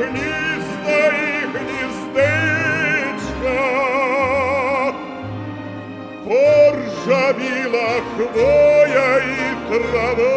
гнізда і гніздечка, поржавіла хвоя і трава,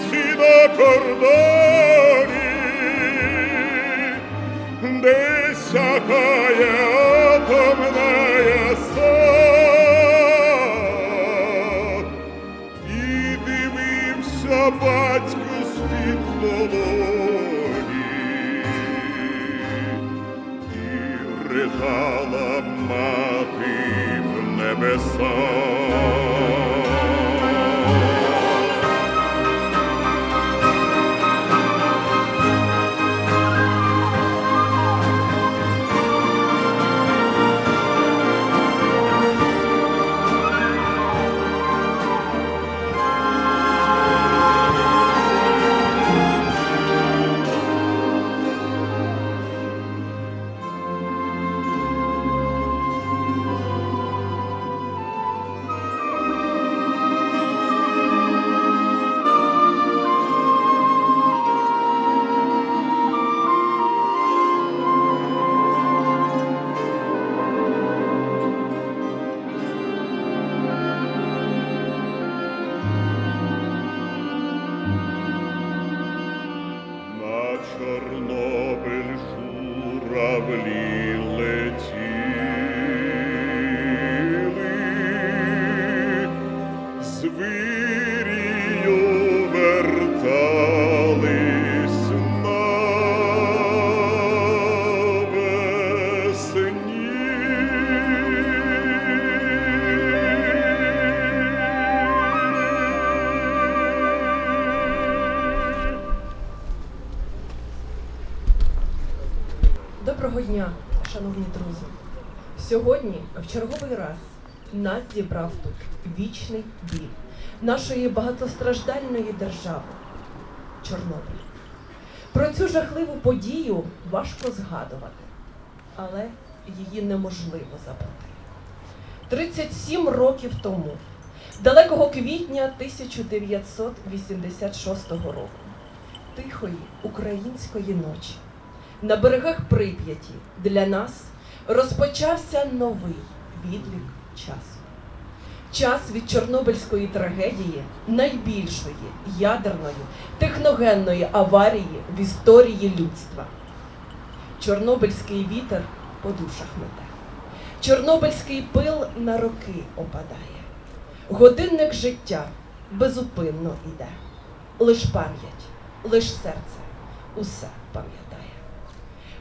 птиці на кордоні, де сягає атомна яса. І дивився батько з-під долоні, і ридала мати в небеса. Доброго дня, шановні друзі. Сьогодні в черговий раз нас зібрав тут вічний біль нашої багатостраждальної держави Чорнобиль. Про цю жахливу подію важко згадувати, але її неможливо забути. 37 років тому, далекого квітня 1986 року, тихої української ночі. На берегах Прип'яті для нас розпочався новий відлік часу. Час від Чорнобильської трагедії, найбільшої ядерної техногенної аварії в історії людства. Чорнобильський вітер по душах мете. Чорнобильський пил на роки опадає. Годинник життя безупинно іде. Лиш пам'ять, лиш серце усе пам'ятає.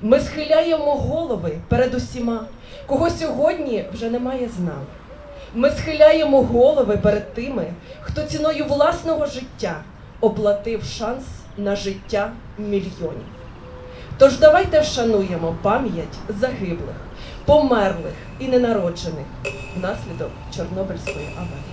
Ми схиляємо голови перед усіма, кого сьогодні вже немає з нами. Ми схиляємо голови перед тими, хто ціною власного життя оплатив шанс на життя мільйонів. Тож давайте вшануємо пам'ять загиблих, померлих і ненароджених внаслідок Чорнобильської аварії.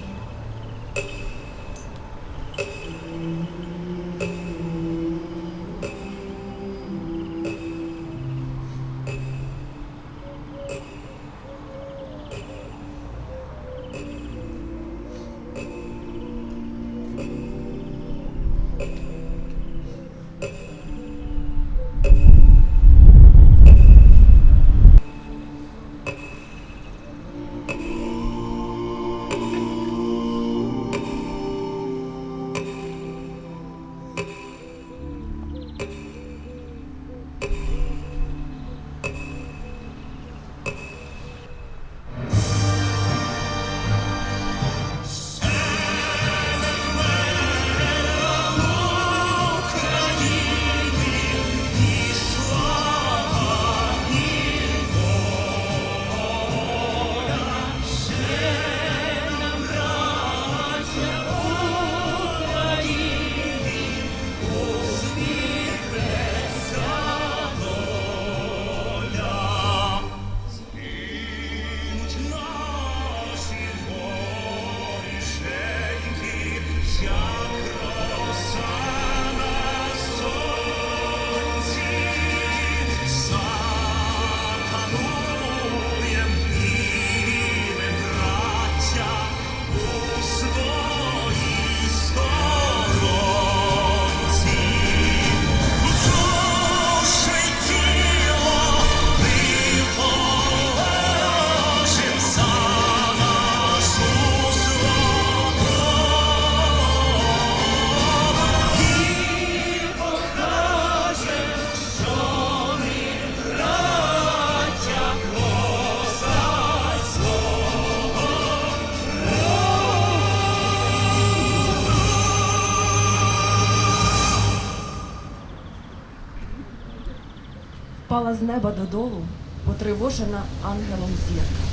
Впала з неба додолу, потривожена ангелом зірка.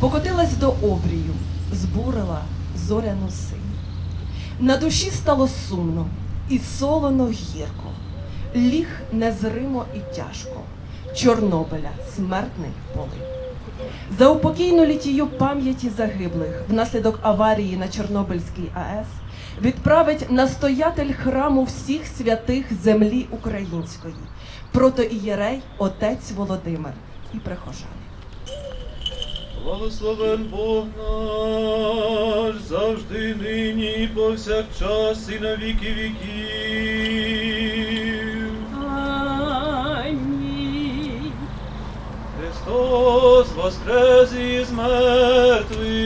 Покотилась до обрію, збурила зоряну синь. На душі стало сумно і солоно гірко. Ліг незримо і тяжко. Чорнобиля смертний полив. За упокійну літію пам'яті загиблих внаслідок аварії на Чорнобильській АЕС відправить настоятель храму всіх святих землі української, протоієрей отець Володимир і прихожани. Благословен Бог наш, завжди нині і повсякчас і на віки віків. Амінь. Христос воскрес із мертвих,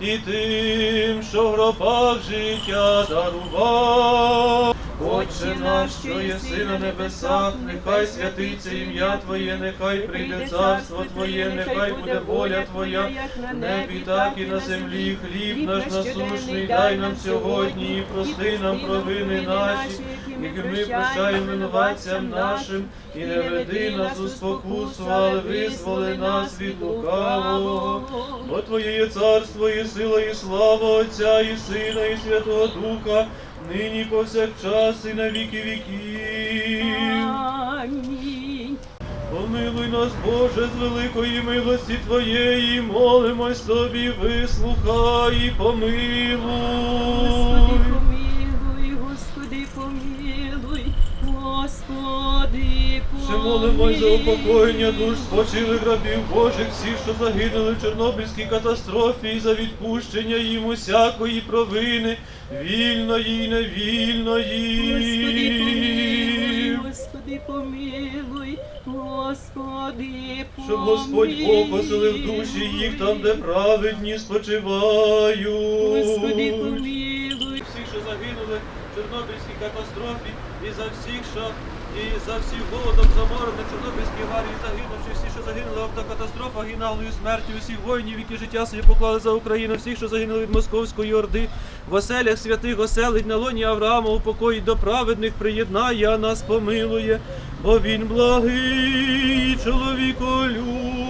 і тим, що в гробах життя дарував. Отче наш, що єси на небесах, нехай святиться ім'я Твоє, нехай прийде царство Твоє, нехай буде воля Твоя, небі, так і на землі. Хліб наш насушний, дай нам сьогодні, і прости нам провини наші, які ми прощаємо винуватцям нашим, і не веди нас у спокусу, але визволи нас від лукавого. Бо Твоє є царство, і сила, і слава Отця, і Сина, і Святого Духа, нині повсякчас, і на віки віків. Амінь. Помилуй нас, Боже, з великої милості Твоєї, молимось Тобі, вислухай і помилуй. Господи, помилуй, Господи, помилуй, Господи, помилуй. Ще молимось за упокоєння душ спочилих рабів Божих, всіх, що загинули в Чорнобильській катастрофі, і за відпущення їм усякої провини, вільної і невільної. Господи, помилуй, Господи, помилуй, Господи, помилуй. Щоб Господь Бог поселив душі їх там, де праведні спочивають. Господи, помилуй. Загинули в Чорнобильській катастрофі, і за всіх, що і за всіх голодом заморених Чорнобильській аварії загинувши, всі, що загинули в автокатастрофах і наглою смертю, усіх воїнів, які життя собі поклали за Україну, всіх, що загинули від Московської орди, в оселях святих оселить на лоні Авраама упокоїть до праведних, приєднає, нас помилує, бо він благий чоловіколюбець.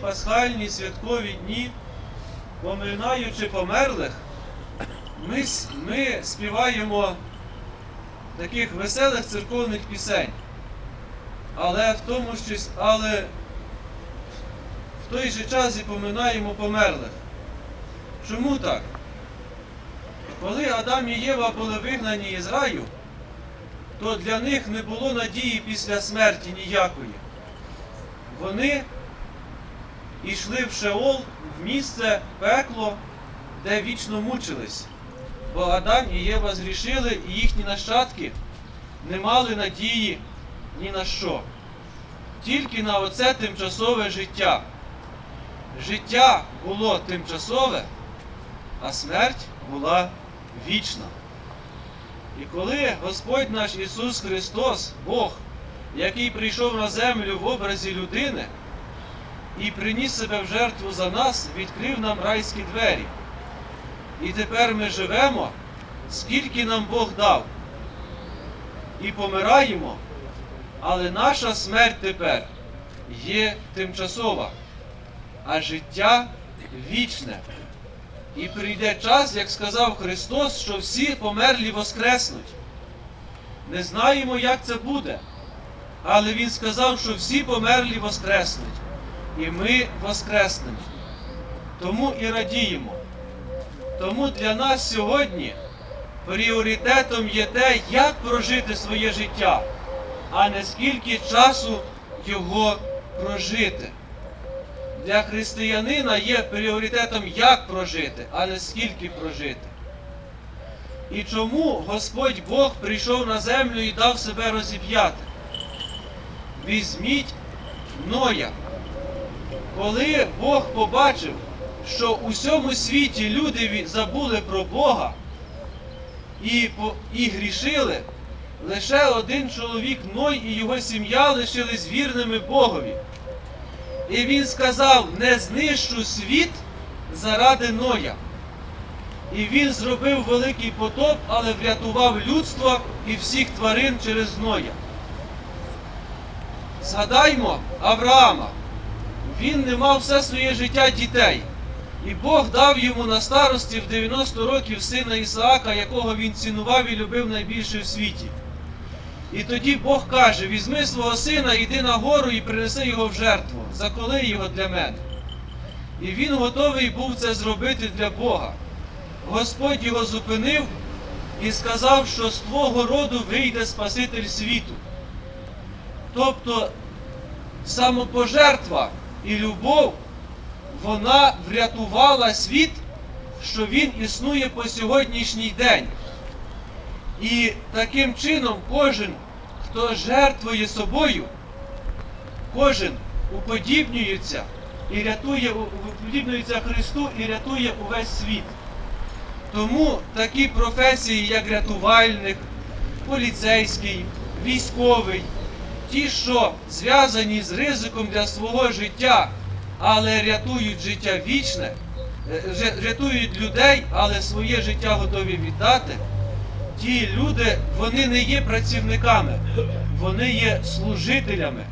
Пасхальні святкові дні, поминаючи померлих, ми, ми співаємо таких веселих церковних пісень. Але в тому щось, але в той же час і поминаємо померлих. Чому так? Коли Адам і Єва були вигнані із раю, то для них не було надії після смерті ніякої. Вони йшли в Шеол, в місце пекло, де вічно мучились. Бо Адам і Єва зрішили, і їхні нащадки не мали надії ні на що. Тільки на оце тимчасове життя. Життя було тимчасове, а смерть була вічна. І коли Господь наш Ісус Христос, Бог, який прийшов на землю в образі людини, і приніс себе в жертву за нас, відкрив нам райські двері. І тепер ми живемо, скільки нам Бог дав. І помираємо, але наша смерть тепер є тимчасова, а життя вічне. І прийде час, як сказав Христос, що всі померлі воскреснуть. Не знаємо, як це буде, але Він сказав, що всі померлі воскреснуть і ми воскреснемо. Тому і радіємо. Тому для нас сьогодні пріоритетом є те, як прожити своє життя, а не скільки часу його прожити. Для християнина є пріоритетом, як прожити, а не скільки прожити. І чому Господь Бог прийшов на землю і дав себе розіп'яти? Візьміть Ноя. Коли Бог побачив, що у всьому світі люди забули про Бога і, і грішили, лише один чоловік Ной і його сім'я лишились вірними Богові. І він сказав: не знищу світ заради Ноя. І він зробив великий потоп, але врятував людство і всіх тварин через Ноя. Згадаймо Авраама. Він не мав все своє життя дітей. І Бог дав йому на старості в 90 років сина Ісаака, якого він цінував і любив найбільше в світі. І тоді Бог каже: візьми свого сина, іди на гору і принеси його в жертву, заколи його для мене. І він готовий був це зробити для Бога. Господь його зупинив і сказав, що з твого роду вийде Спаситель світу. Тобто самопожертва і любов, вона врятувала світ, що він існує по сьогоднішній день. І таким чином кожен, хто жертвує собою, кожен уподібнюється і рятує, уподібнюється Христу і рятує увесь світ. Тому такі професії, як рятувальник, поліцейський, військовий, ті, що зв'язані з ризиком для свого життя, але рятують життя вічне, е, рятують людей, але своє життя готові віддати. Ті люди, вони не є працівниками, вони є служителями.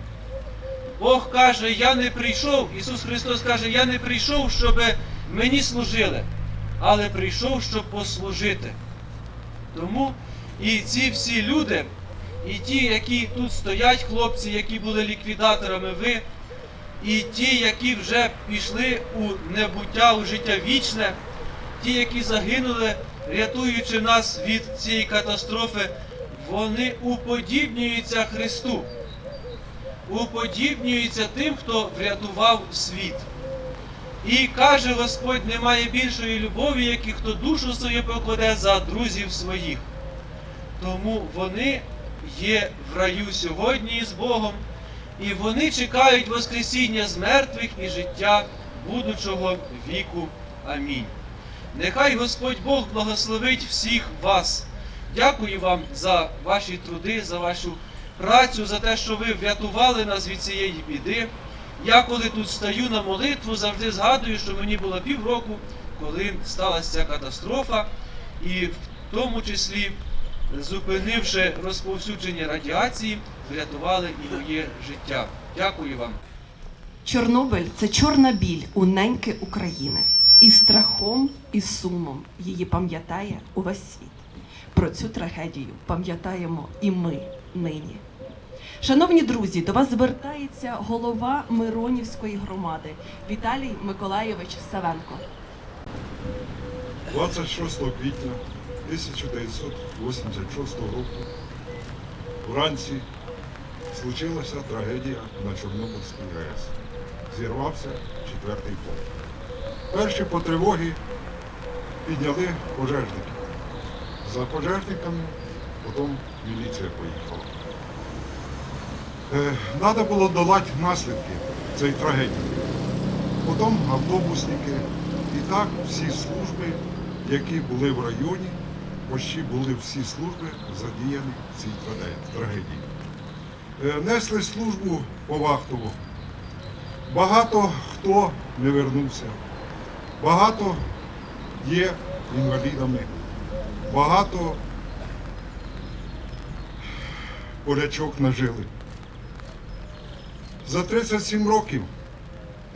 Бог каже, я не прийшов, Ісус Христос каже, я не прийшов, щоб мені служили, але прийшов, щоб послужити. Тому і ці всі люди, і ті, які тут стоять, хлопці, які були ліквідаторами, ви, і ті, які вже пішли у небуття, у життя вічне, ті, які загинули, рятуючи нас від цієї катастрофи, вони уподібнюються Христу, уподібнюються тим, хто врятував світ. І каже Господь, немає більшої любові, як і хто душу свою покладе за друзів своїх. Тому вони є в раю сьогодні з Богом, і вони чекають Воскресіння з мертвих і життя будучого віку. Амінь. Нехай Господь Бог благословить всіх вас. Дякую вам за ваші труди, за вашу працю, за те, що ви врятували нас від цієї біди. Я коли тут стаю на молитву, завжди згадую, що мені було півроку, коли сталася ця катастрофа, і в тому числі, зупинивши розповсюдження радіації, врятували і моє життя. Дякую вам. Чорнобиль це чорна біль у неньки України. І страхом, і сумом її пам'ятає увесь світ. Про цю трагедію пам'ятаємо і ми нині. Шановні друзі, до вас звертається голова Миронівської громади Віталій Миколаєвич Савенко. 26 квітня 1986 року вранці случилася трагедія на Чорнобильській АЕС. Зірвався четвертий полк. Перші по тривогі підняли пожежники. За пожежниками потім міліція поїхала. Треба було долати наслідки цієї трагедії. Потім автобусники. І так всі служби, які були в районі, почти були всі служби задіяні в цій трагедії. Е, Несли службу по вахтово. Багато хто не вернувся, багато є інвалідами, багато полячок нажили. За 37 років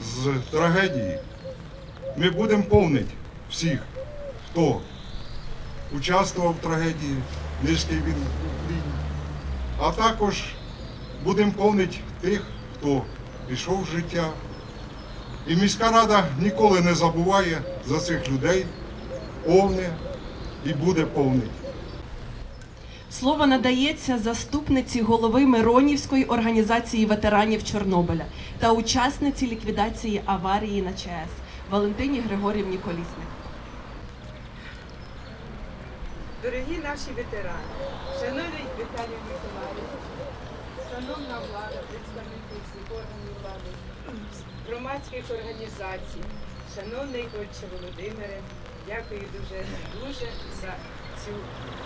з трагедії ми будемо повнити всіх, хто участвував в трагедії, низький він уклін. А також будемо повнити тих, хто пішов з життя. І міська рада ніколи не забуває за цих людей, повне і буде повнить. Слово надається заступниці голови Миронівської організації ветеранів Чорнобиля та учасниці ліквідації аварії на ЧАЕС Валентині Григорівні Колісник. Дорогі наші ветерани, шановний Віталій Миколаївич, шановна влада, представники всіх органів влади, громадських організацій, шановний отче Володимире, дякую дуже дуже за цю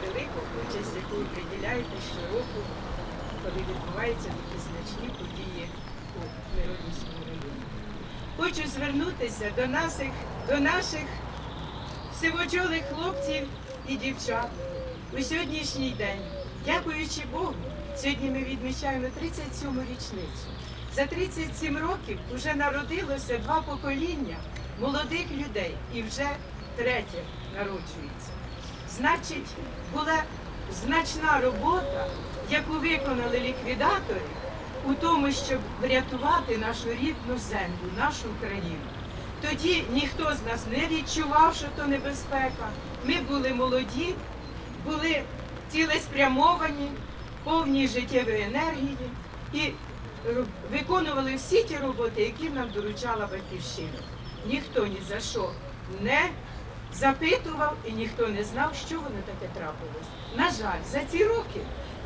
велику участь, яку ви приділяєте щороку, коли відбуваються такі значні події у Миронівському районі. Хочу звернутися до наших, до наших сивочолих хлопців і дівчат у сьогоднішній день. Дякуючи Богу, сьогодні ми відмічаємо 37-му річницю. За 37 років вже народилося два покоління молодих людей і вже третє народжується. Значить, була значна робота, яку виконали ліквідатори у тому, щоб врятувати нашу рідну землю, нашу Україну. Тоді ніхто з нас не відчував, що то небезпека. Ми були молоді, були цілеспрямовані, повні життєвої енергії і виконували всі ті роботи, які нам доручала батьківщина. Ніхто ні за що не запитував і ніхто не знав, що воно таке трапилось. На жаль, за ці роки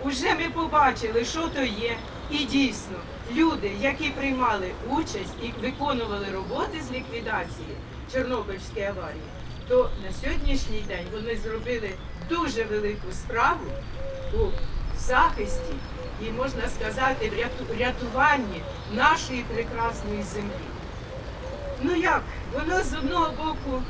вже ми побачили, що то є. І дійсно, люди, які приймали участь і виконували роботи з ліквідації Чорнобильської аварії, то на сьогоднішній день вони зробили дуже велику справу у захисті і, можна сказати, рятуванні нашої прекрасної землі. Ну як, воно з одного боку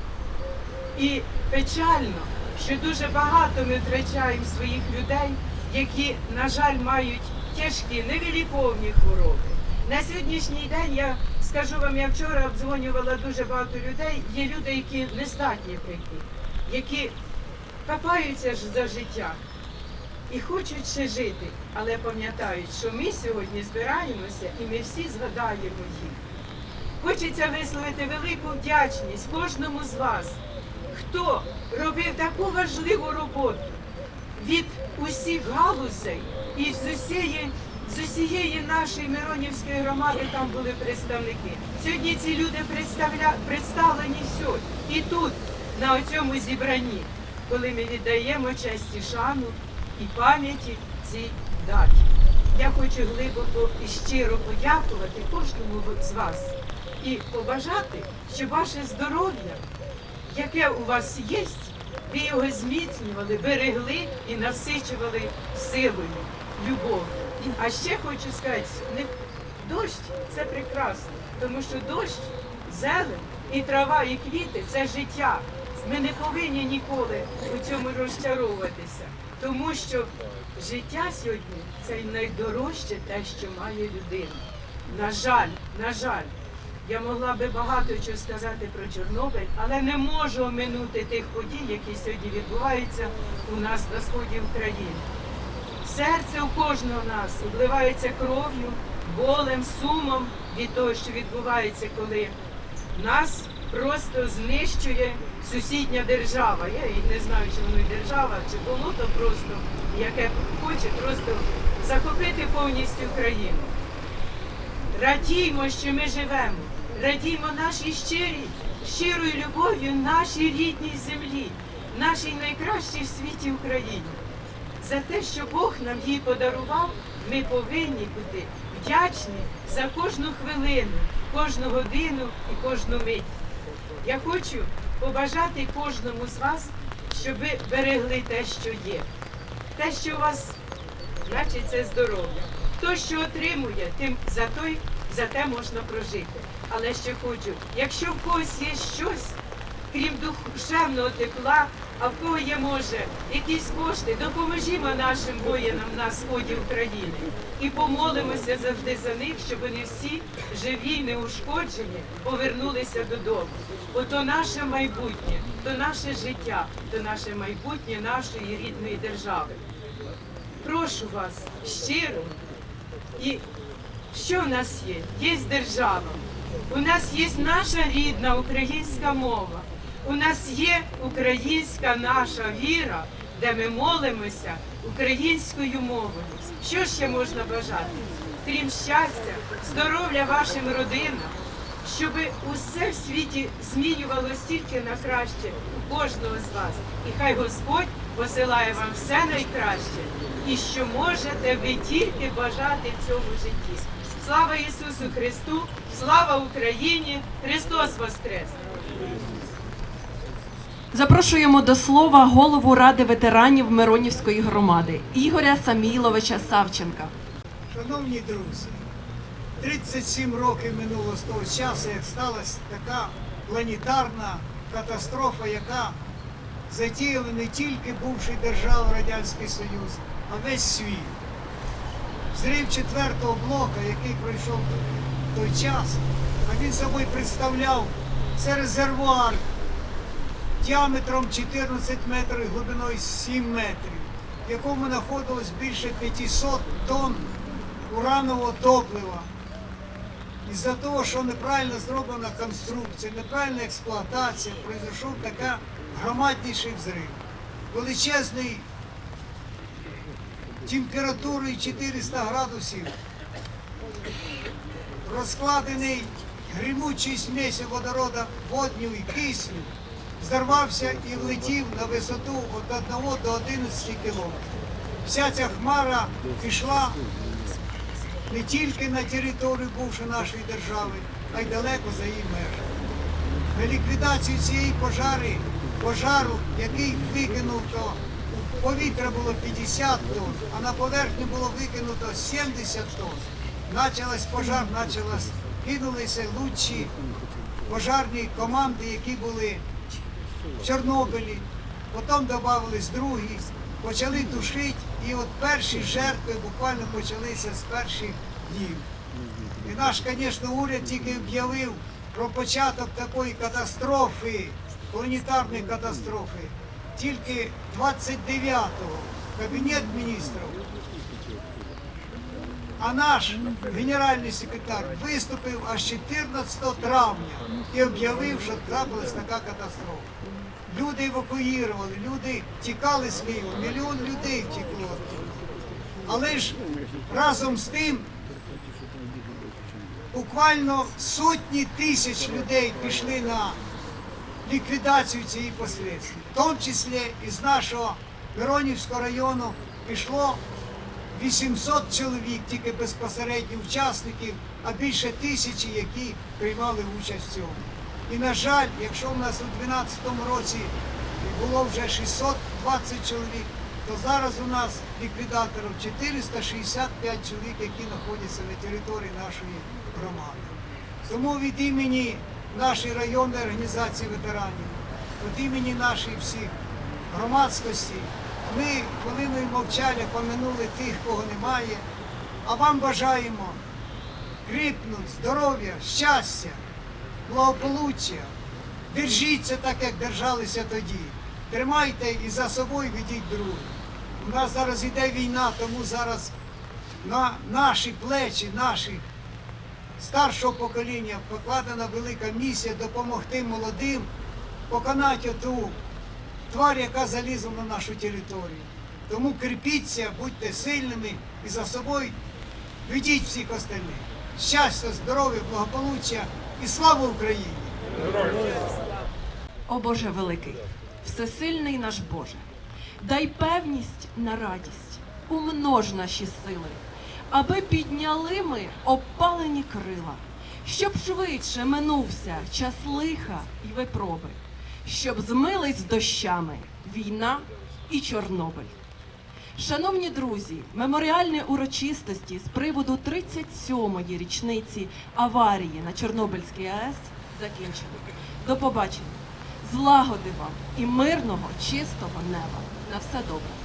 і печально, що дуже багато ми втрачаємо своїх людей, які, на жаль, мають тяжкі невиліковні хвороби, На сьогоднішній день я скажу вам, я вчора обдзвонювала дуже багато людей. Є люди, які не здатні прийти, які копаються ж за життя і хочуть ще жити, але пам'ятають, що ми сьогодні збираємося і ми всі згадаємо їх. Хочеться висловити велику вдячність кожному з вас, хто робив таку важливу роботу від усіх галузей і з усієї, з усієї нашої Миронівської громади там були представники. Сьогодні ці люди представля, представлені всюди. І тут, на цьому зібранні, коли ми віддаємо честь і шану і пам'яті цій даті. Я хочу глибоко і щиро подякувати кожному з вас і побажати, щоб ваше здоров'я яке у вас є, ви його зміцнювали, берегли і насичували силою, любов'ю. А ще хочу сказати, не дощ це прекрасно, тому що дощ, зелень і трава, і квіти це життя. Ми не повинні ніколи у цьому розчаровуватися, тому що життя сьогодні це найдорожче те, що має людина. На жаль, на жаль. Я могла би багато чого сказати про Чорнобиль, але не можу оминути тих подій, які сьогодні відбуваються у нас на сході України. Серце у кожного нас обливається кров'ю, болем, сумом від того, що відбувається, коли нас просто знищує сусідня держава. Я не знаю, чи воно держава, чи болото просто, яке хоче просто захопити повністю країну. Радіймо, що ми живемо, радіймо нашій щирій, щирою любов'ю нашій рідній землі, нашій найкращій в світі Україні. За те, що Бог нам її подарував, ми повинні бути вдячні за кожну хвилину, кожну годину і кожну мить. Я хочу побажати кожному з вас, щоб ви берегли те, що є, те, що у вас значить це здоров'я. Хто що отримує, тим за той за те можна прожити. Але ще хочу, якщо в когось є щось, крім душевного тепла, а в кого є може якісь кошти, допоможімо нашим воїнам на сході України і помолимося завжди за них, щоб вони всі живі, неушкоджені, повернулися додому. Бо то наше майбутнє, то наше життя, то наше майбутнє нашої рідної держави. Прошу вас щиро і що в нас є? Є держава. У нас є наша рідна українська мова. У нас є українська наша віра, де ми молимося українською мовою. Що ще можна бажати? Крім щастя, здоров'я вашим родинам, щоб усе в світі змінювалося тільки на краще у кожного з вас. І хай Господь посилає вам все найкраще, і що можете ви тільки бажати в цьому житті. Слава Ісусу Христу! Слава Україні! Христос Воскрес! Запрошуємо до слова голову Ради ветеранів Миронівської громади Ігоря Саміловича Савченка. Шановні друзі, 37 років минуло з того часу, як сталася така планетарна катастрофа, яка затіяла не тільки бувший держав Радянський Союз, а весь світ. Взрив четвертого блока, який пройшов в той час, а він собою представляв це резервуар діаметром 14 метрів, і глибиною 7 метрів, в якому знаходилось більше 500 тонн уранового топлива. Із-за того, що неправильно зроблена конструкція, неправильна експлуатація, пройшов така громадніший взрив. Величезний температурою 400 градусів, розкладений гримучий смесі водорода, водню і кисню, взорвався і влетів на висоту від 1 до 11 кілометрів. Вся ця хмара пішла не тільки на територію бувшої нашої держави, а й далеко за її межами. На ліквідацію цієї пожари, пожару, який викинув, то повітря було 50 тонн, а на поверхню було викинуто 70 тонн. Началась пожар, началась, кинулися лучші пожарні команди, які були в Чорнобилі, потім додавались другі, почали тушити, і от перші жертви буквально почалися з перших днів. І наш, звісно, уряд тільки об'явив про початок такої катастрофи, планетарної катастрофи. Тільки 29-го Кабінет міністрів а наш генеральний секретар виступив аж 14 травня і об'явив, що трапилась така катастрофа. Люди евакуювали, люди тікали з Києва, мільйон людей втекло. Але ж разом з тим буквально сотні тисяч людей пішли на ліквідацію цієї послідстві. В тому числі із нашого Миронівського району пішло 800 чоловік, тільки безпосередньо учасників, а більше тисячі, які приймали участь в цьому. І на жаль, якщо в нас у 2012 році було вже 620 чоловік, то зараз у нас ліквідаторів 465 чоловік, які знаходяться на території нашої громади. Тому від імені нашої районної організації ветеранів, від імені нашої всіх громадськості, ми хвилиною мовчання поминули тих, кого немає, а вам бажаємо кріпнуть, здоров'я, щастя, благополуччя. Держіться так, як держалися тоді. Тримайте і за собою ведіть других. У нас зараз іде війна, тому зараз на наші плечі, наших старшого покоління покладена велика місія допомогти молодим поконати оту тварь, яка залізла на нашу територію. Тому кріпіться, будьте сильними і за собою ведіть всіх остальних. Щастя, здоров'я, благополуччя і слава Україні! О Боже великий, всесильний наш Боже, дай певність на радість, умнож наші сили, аби підняли ми опалені крила, щоб швидше минувся час лиха й випроби, щоб змились дощами війна і Чорнобиль. Шановні друзі, меморіальні урочистості з приводу 37-ї річниці аварії на Чорнобильській АЕС закінчили. До побачення. Злагоди вам і мирного, чистого неба. На все добре.